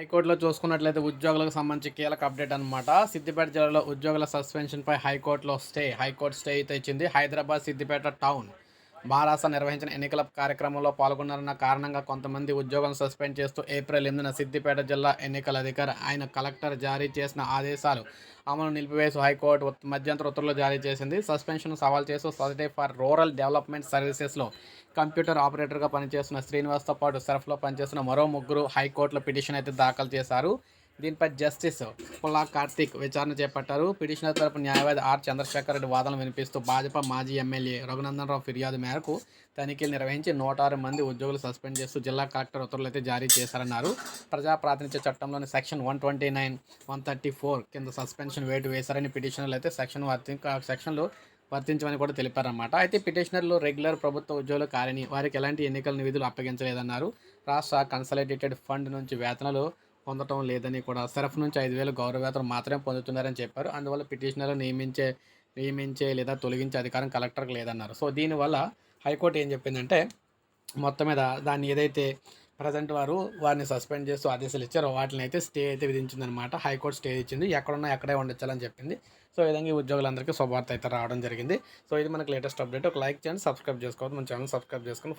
హైకోర్టులో చూసుకున్నట్లయితే ఉద్యోగులకు సంబంధించి కీలక అప్డేట్ అనమాట సిద్దిపేట జిల్లాలో ఉద్యోగుల సస్పెన్షన్పై హైకోర్టులో స్టే హైకోర్టు స్టే అయితే ఇచ్చింది. హైదరాబాద్ సిద్దిపేట టౌన్. బారాస నిర్వహించిన ఎన్నికల కార్యక్రమంలో పాల్గొన్నారన్న కారణంగా కొంతమంది ఉద్యోగం సస్పెండ్ చేస్తూ ఏప్రిల్ ఎనిమిదిన సిద్దిపేట జిల్లా ఎన్నికల అధికారి ఆయన కలెక్టర్ జారీ చేసిన ఆదేశాలు అమలు నిలిపివేసి హైకోర్టు మధ్యంతర ఉత్తర్వులు జారీ చేసింది. సస్పెన్షన్ సవాల్ చేస్తూ సొసైటీ ఫర్ రూరల్ డెవలప్మెంట్ సర్వీసెస్లో కంప్యూటర్ ఆపరేటర్గా పనిచేస్తున్న శ్రీనివాస్తో పాటు సరఫ్లో పనిచేస్తున్న మరో ముగ్గురు హైకోర్టులో పిటిషన్ అయితే దాఖలు చేశారు. దీనిపై జస్టిస్ పుల్లా కార్తిక్ విచారణ చేపట్టారు. పిటిషనర్ తరపు న్యాయవాది ఆర్ చంద్రశేఖర్ రెడ్డి వాదనలు వినిపిస్తూ భాజపా మాజీ ఎమ్మెల్యే రఘునందనరావు ఫిర్యాదు మేరకు తనిఖీలు నిర్వహించి నూట ఆరు మంది ఉద్యోగులు సస్పెండ్ చేస్తూ జిల్లా కలెక్టర్ ఉత్తర్వులు అయితే జారీ చేశారన్నారు. ప్రజాప్రాతినిధ్య చట్టంలోని section one twenty nine one thirty four కింద సస్పెన్షన్ వేటు వేశారని పిటిషనర్లు అయితే సెక్షన్ వర్తి సెక్షన్లు వర్తించమని కూడా తెలిపారన్నమాట. అయితే పిటిషనర్లు రెగ్యులర్ ప్రభుత్వ ఉద్యోగులు కారని వారికి ఎలాంటి ఎన్నికల నిధులు అప్పగించలేదన్నారు. రాష్ట్ర కన్సల్టేటెడ్ ఫండ్ నుంచి వేతనాలు పొందటం లేదని కూడా సరఫ్ నుంచి ఐదు వేలు గౌరవ మాత్రమే పొందుతున్నారని చెప్పారు. అందువల్ల పిటిషనర్లు నియమించే నియమించే లేదా తొలగించే అధికారం కలెక్టర్కి లేదన్నారు. సో దీనివల్ల హైకోర్టు ఏం చెప్పిందంటే మొత్తం మీద దాన్ని ఏదైతే ప్రజెంట్ వారు వారిని సస్పెండ్ చేస్తూ ఆదేశాలు ఇచ్చారో వాటిని అయితే స్టే అయితే విధించిందనమాట హైకోర్టు స్టే ఇచ్చింది. ఎక్కడున్నా ఎక్కడే ఉండొచ్చాలని చెప్పింది. సో ఈ విధంగా ఈ ఉద్యోగులందరికీ శుభవార్త అయితే రావడం జరిగింది. సో ఇది మనకి లేటెస్ట్ అప్డేట్. ఒక లైక్ చేయండి సబ్స్క్రైబ్ చేసుకోవద్దు. మన ఛానల్ సబ్స్క్రైబ్ చేసుకుని